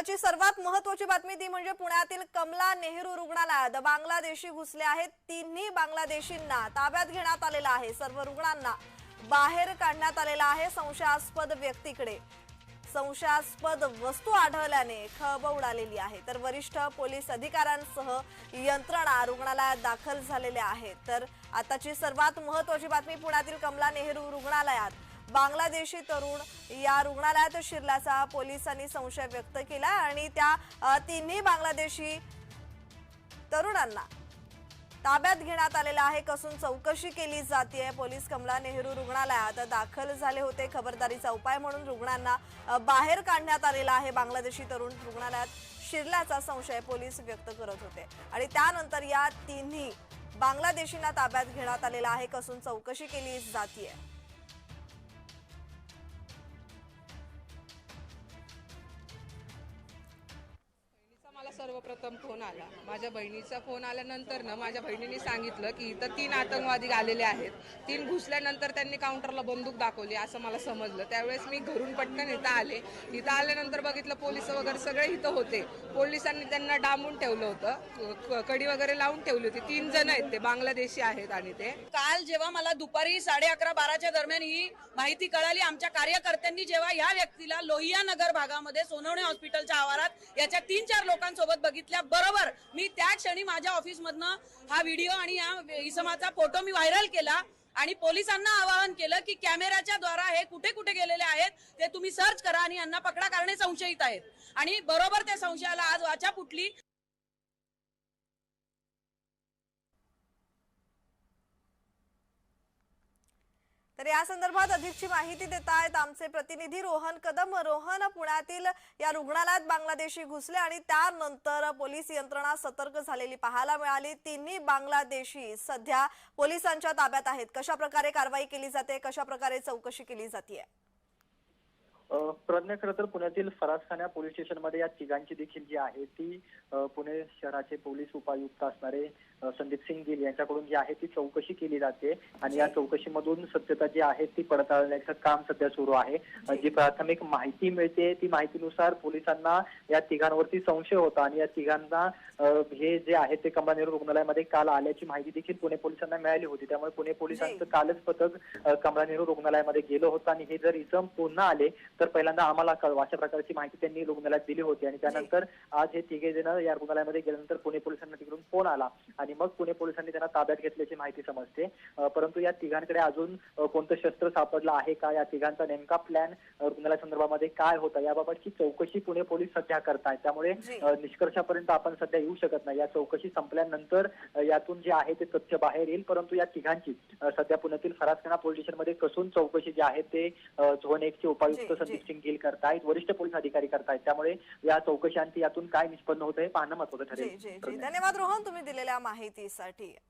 आताची सर्वात महत्वाची बातमी ती म्हणजे पुण्यातील कमला नेहरू रुग्णालयात. बांगलादेशी घुसले आहेत. तिन्ही बांगलादेशींना ताब्यात घेण्यात आलेलं आहे. सर्व रुग्णांना बाहेर काढण्यात आलेलं आहे संशयास्पद व्यक्तीकडे. संशयास्पद वस्तू आढळल्याने खळबळ उडालेली आहे. तर वरिष्ठ पोलीस अधिकाऱ्यांसह यंत्रणा रुग्णालयात दाखल झालेल्या आहेत. तर आताची सर्वात महत्वाची बातमी पुण्यातील कमला नेहरू रुग्णालयात. बांगलादेशी तरुण या रुग्णालयात शिरल्याचा पोलिसांनी संशय व्यक्त केला आणि त्या तिन्ही बांगलादेशी तरुणांना ताब्यात घेण्यात आलेला आहे. कसून चौकशी केली जाते पोलीस कमला नेहरू रुग्णालयात दाखल झाले होते. खबरदारीचा उपाय म्हणून रुग्णांना बाहेर काढण्यात आलेला आहे. बांगलादेशी तरुण रुग्णालयात शिरल्याचा संशय पोलीस व्यक्त करत होते. आणि त्यानंतर या तिन्ही बांगलादेशींना ताब्यात घेण्यात आलेला आहे. कसून चौकशी केली जाते सर्वप्रथम फोन आला. माझ्या बहिणीचा फोन आल्यानंतर ना माझ्या बहिणीने सांगितलं की इथं तीन आतंकवादी आलेले आहेत. तीन घुसल्यानंतर त्यांनी काउंटरला बंदूक दाखवली असं मला समजलं. त्यावेळेस मी घरून पटकन इथं आले. इथं आल्यानंतर बघितलं पोलीस वगैरे सगळे इथं होते. पोलिसांनी त्यांना डांबून ठेवलं होतं. कडी वगैरे लावून ठेवली होती. तीन जण आहेत ते बांगलादेशी आहेत आणि ते. काल जेव्हा मला दुपारी साडे अकरा बाराच्या दरम्यान ही माहिती कळाली आमच्या कार्यकर्त्यांनी जेव्हा या व्यक्तीला लोहिया नगर भागामध्ये सोनवणे हॉस्पिटलच्या आवारात याच्या तीन चार लोकांसोबत बघितल्या. बरोबर. मी त्या क्षणी माझ्या ऑफिसमधनं हा व्हिडिओ आणि या इसमाचा फोटो मी व्हायरल केला आणि पोलिसांना आवाहन केलं की कॅमेऱ्याच्या द्वारा हे कुठे कुठे गेलेले आहेत ते तुम्ही सर्च करा आणि यांना पकडा कारण हे संशयित आहेत. आणि बरोबर त्या संशयाला आज वाचा फुटली. तर या संदर्भात अधिकची माहिती देत आहेत आमचे प्रतिनिधी रोहन कदम. रोहन पुण्यातील या रुग्णालयात बांगलादेशी घुसले आणि त्यानंतर पोलीस यंत्रणा सतर्क झालेली पाहायला मिळाली. तिन्ही बांगलादेशी सध्या पोलिसांच्या ताब्यात आहेत. कशा प्रकारे कारवाई केली जाते? कशा प्रकारे चौकशी केली जाते प्रज्ञा खरं तर पुण्यातील फरासखान्या पोलीस स्टेशनमध्ये या तिघांची देखील जी आहे ती पुणे शहराचे पोलीस उपायुक्त असणारे संदीप सिंग गिल यांच्याकडून जी आहे ती चौकशी केली जाते. आणि या चौकशीमधून सत्यता जी आहे ती पडताळण्याचं काम सध्या सुरू आहे. जी प्राथमिक माहिती मिळते ती माहितीनुसार पोलिसांना या तिघांवरती संशय होता आणि या तिघांना हे जे आहे ते कमला नेहरू रुग्णालयामध्ये काल आल्याची माहिती देखील पुणे पोलिसांना मिळाली होती. त्यामुळे पुणे पोलिसांचं कालच पथक कमला नेहरू रुग्णालयामध्ये गेलं होतं आणि हे जर इसम पुन्हा आले तर पहिल्यांदा आम्हाला कळवा अशा प्रकारची माहिती त्यांनी रुग्णालयात दिली होती आणि त्यानंतर आज हे तिघे जण या रुग्णालयामध्ये गेल्यानंतर पुणे पोलिसांना तिकडून फोन आला. आणि मग पुणे पोलिसांनी त्यांना ताब्यात घेतल्याची माहिती समजते. परंतु या तिघांकडे अजून कोणतं शस्त्र सापडलं आहे का? या तिघांचा नेमका प्लॅन रुग्णालया संदर्भामध्ये काय होता? याबाबतची चौकशी पुणे पोलीस सध्या करतायत. त्यामुळे जी. अ, निष्कर्षापर्यंत आपण सध्या येऊ शकत नाही. या चौकशी संपल्यानंतर यातून जे आहे ते तथ्य बाहेर येईल. परंतु या तिघांची सध्या पुण्यातील फरासखाना पोलीस स्टेशनमध्ये कसून चौकशी जी आहे ते झोन एकचे उपायुक्त जी, जी. संदीप सिंग गिल करतायत वरिष्ठ पोलीस अधिकारी करतायत. त्यामुळे या चौकशांती यातून काय निष्पन्न होतं हे पाहणं महत्वाचं ठरेल. जी जी धन्यवाद रोहन तुम्ही दिलेल्या माहितीसाठी.